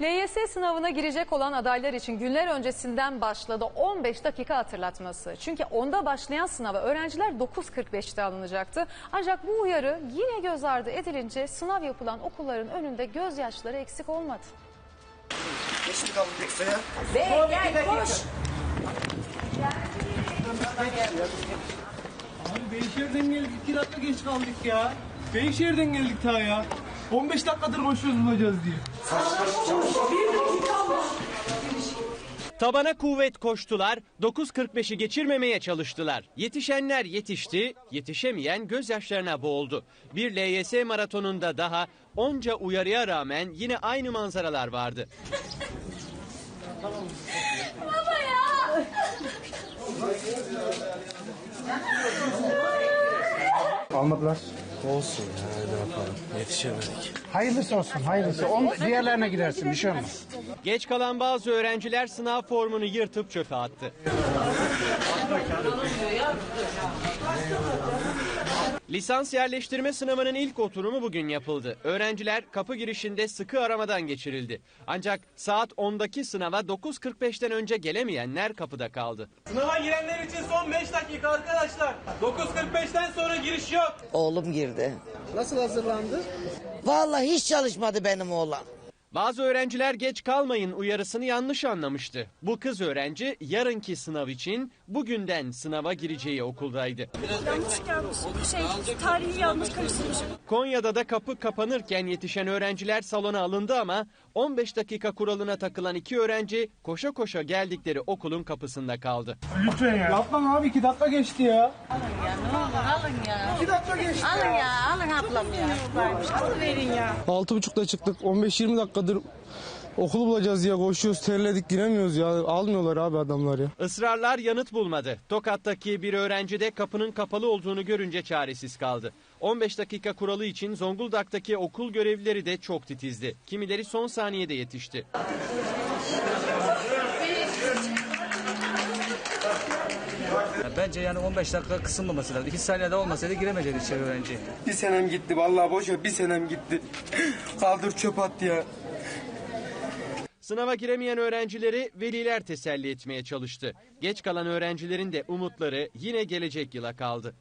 LYS sınavına girecek olan adaylar için günler öncesinden başladı 15 dakika hatırlatması. Çünkü onda başlayan sınava öğrenciler 9.45'te alınacaktı. Ancak bu uyarı yine göz ardı edilince sınav yapılan okulların önünde gözyaşları eksik olmadı. Geçti kaldı sıraya. Abi Beyşehir'den geldik 2 dakika geç kaldık ya. Beyşehir'den geldik ta ya. 15 dakikadır koşuyoruz bulacağız diye. Tabana kuvvet koştular, 9.45'i geçirmemeye çalıştılar. Yetişenler yetişti, yetişemeyen gözyaşlarına boğuldu. Bir LYS maratonunda daha onca uyarıya rağmen yine aynı manzaralar vardı. Almadılar. Olsun ya hadi bakalım. Yetişemedik. Hayırlısı olsun, hayırlısı. On, diğerlerine gidersin, bir şey olmaz. Geç kalan bazı öğrenciler sınav formunu yırtıp çöpe attı. Lisans yerleştirme sınavının ilk oturumu bugün yapıldı. Öğrenciler kapı girişinde sıkı aramadan geçirildi. Ancak saat 10'daki sınava 9.45'ten önce gelemeyenler kapıda kaldı. Sınava girenler için son 5 dakika arkadaşlar. 9.45'ten sonra giriş yok. Oğlum girdi. Nasıl hazırlandı? Vallahi hiç çalışmadı benim oğlan. Bazı öğrenciler geç kalmayın uyarısını yanlış anlamıştı. Bu kız öğrenci yarınki sınav için bugünden sınava gireceği okuldaydı. Yanlış gelmiş. Şey, tarihi yanlış karıştırmış. Konya'da da kapı kapanırken yetişen öğrenciler salona alındı ama 15 dakika kuralına takılan iki öğrenci koşa koşa geldikleri okulun kapısında kaldı. Lütfen ya. Yapma abi 2 dakika geçti ya. Alın ya, alın ablam ya. Alın verin ya. 6.30'da çıktık. 15-20 dakikadır okulu bulacağız diye koşuyoruz. Terledik giremiyoruz ya. Almıyorlar abi adamlar ya. Israrlar yanıt bulmadı. Tokat'taki bir öğrenci de kapının kapalı olduğunu görünce çaresiz kaldı. 15 dakika kuralı için Zonguldak'taki okul görevlileri de çok titizdi. Kimileri son saniyede yetişti. Bence yani 15 dakika kısılmaması lazım. 2 saniyede olmasaydı giremeyecekti içeri öğrenci. Bir senem gitti vallahi boş ver bir senem gitti. Kaldır çöp at ya. Sınava giremeyen öğrencileri veliler teselli etmeye çalıştı. Geç kalan öğrencilerin de umutları yine gelecek yıla kaldı.